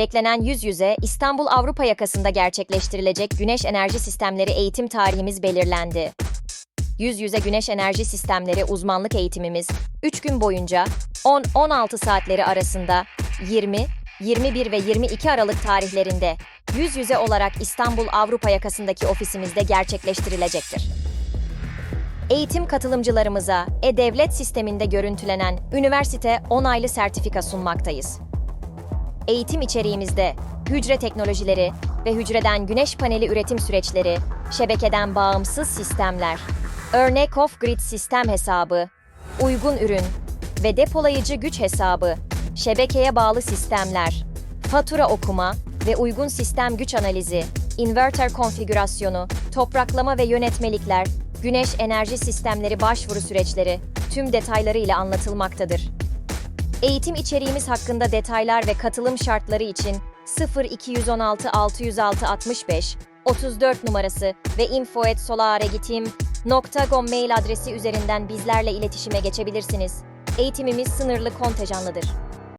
beklenen yüz yüze İstanbul Avrupa yakasında gerçekleştirilecek güneş enerji sistemleri eğitim tarihimiz belirlendi. Yüz yüze güneş enerji sistemleri uzmanlık eğitimimiz 3 gün boyunca 10-16 saatleri arasında 20, 21 ve 22 Aralık tarihlerinde yüz yüze olarak İstanbul Avrupa yakasındaki ofisimizde gerçekleştirilecektir. Eğitim katılımcılarımıza e-devlet sisteminde görüntülenen üniversite onaylı sertifika sunmaktayız. Eğitim içeriğimizde hücre teknolojileri ve hücreden güneş paneli üretim süreçleri, şebekeden bağımsız sistemler, örnek off-grid sistem hesabı, uygun ürün ve depolayıcı güç hesabı, şebekeye bağlı sistemler, fatura okuma ve uygun sistem güç analizi, inverter konfigürasyonu, topraklama ve yönetmelikler, güneş enerji sistemleri başvuru süreçleri tüm detaylarıyla anlatılmaktadır. Eğitim içeriğimiz hakkında detaylar ve katılım şartları için 0216 606 65 34 numarası ve info@solaregitim.com mail adresi üzerinden bizlerle iletişime geçebilirsiniz. Eğitimimiz sınırlı kontenjanlıdır.